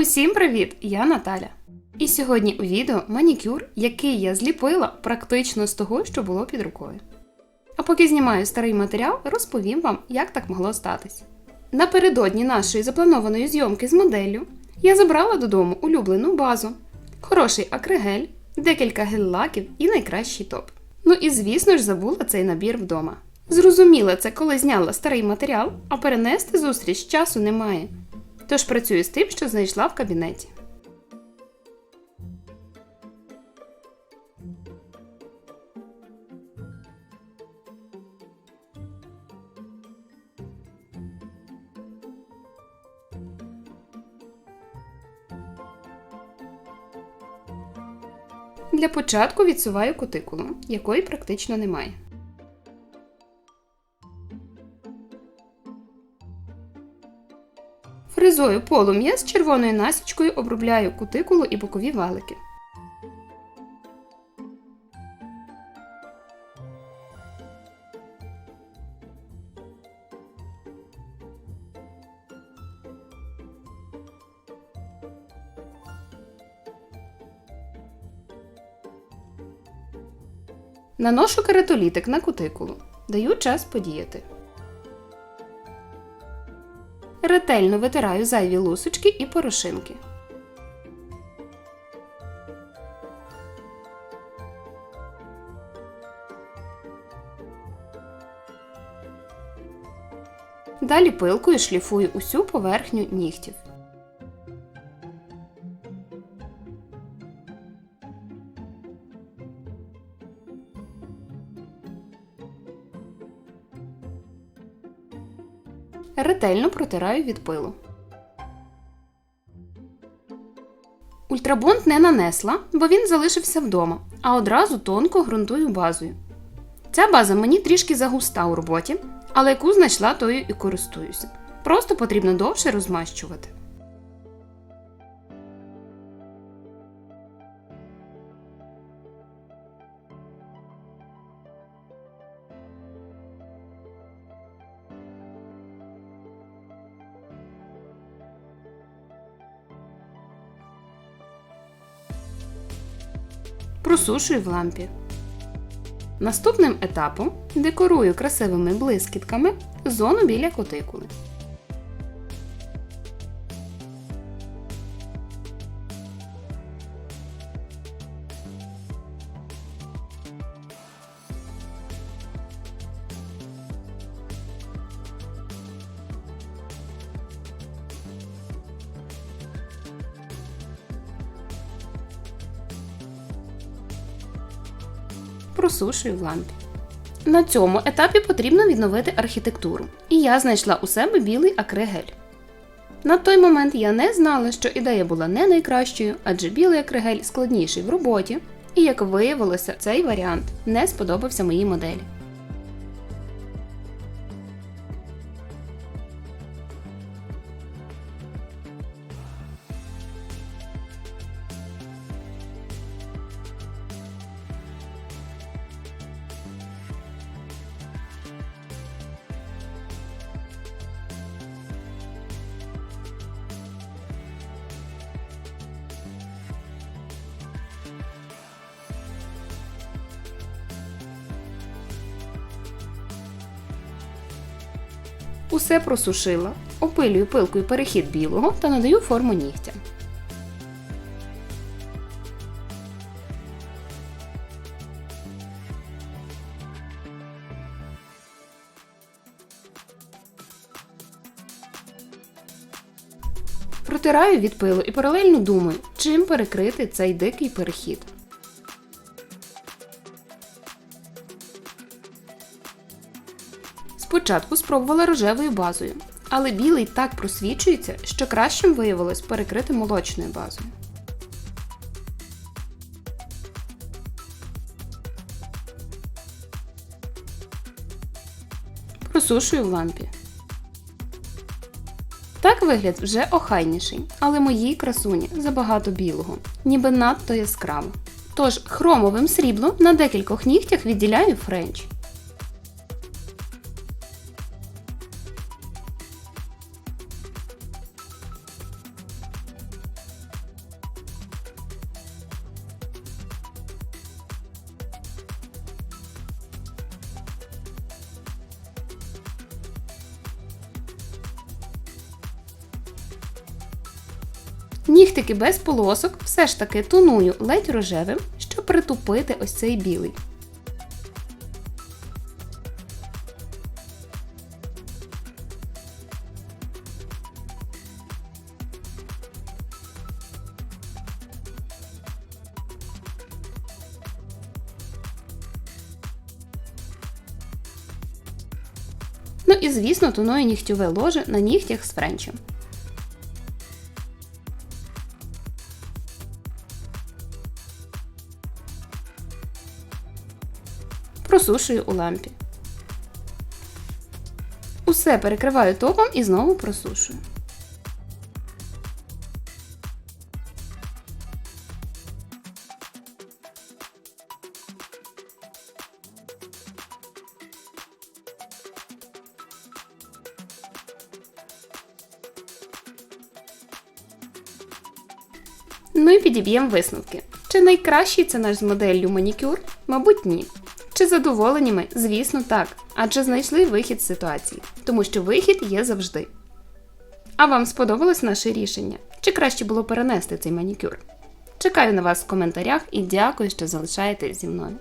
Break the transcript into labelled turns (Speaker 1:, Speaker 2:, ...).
Speaker 1: Усім привіт! Я Наталя. І сьогодні у відео манікюр, який я зліпила практично з того, що було під рукою. А поки знімаю старий матеріал, розповім вам, як так могло статись. Напередодні нашої запланованої зйомки з моделлю я забрала додому улюблену базу, хороший акригель, декілька гель-лаків і найкращий топ. Ну і звісно ж забула цей набір вдома. Зрозуміла це, коли зняла старий матеріал, а перенести зустріч часу немає. Тож працюю з тим, що знайшла в кабінеті. Для початку відсуваю кутикулу, якої практично немає. Фрезою полум'я з червоною насічкою обробляю кутикулу і бокові валики. Наношу кератолітик на кутикулу. Даю час подіяти. Ретельно витираю зайві лусочки і порошинки. Далі пилкою шліфую усю поверхню нігтів. Ретельно протираю від пилу. Ультрабонд не нанесла, бо він залишився вдома, а одразу тонко ґрунтую базою. Ця база мені трішки загуста у роботі, але яку знайшла, тою і користуюся. Просто потрібно довше розмащувати. Просушую в лампі. Наступним етапом декорую красивими блискітками зону біля кутикули. Просушую в лампі. На цьому етапі потрібно відновити архітектуру, і я знайшла у себе білий акригель. На той момент я не знала, що ідея була не найкращою, адже білий акригель складніший в роботі, і як виявилося, цей варіант не сподобався моїй моделі. Усе просушила, опилюю пилкою перехід білого та надаю форму нігтя. Протираю від пилу і паралельно думаю, чим перекрити цей дикий перехід. Спочатку спробувала рожевою базою, але білий так просвічується, що кращим виявилось перекрити молочною базою. Просушую в лампі. Так вигляд вже охайніший, але моїй красуні забагато білого, ніби надто яскраво. Тож хромовим сріблом на декількох нігтях відділяю френч. Нігтики без полосок все ж таки тоную ледь рожевим, щоб притупити ось цей білий. Ну і звісно, тоную нігтьове ложе на нігтях з френчем. Просушую у лампі. Усе перекриваю топом і знову просушую. Ну і підіб'ємо висновки. Чи найкращий це наш з моделлю манікюр? Мабуть, ні. Чи задоволені ми? Звісно, так. Адже знайшли вихід з ситуації, тому що вихід є завжди. А вам сподобалось наше рішення? Чи краще було перенести цей манікюр? Чекаю на вас в коментарях і дякую, що залишаєтесь зі мною.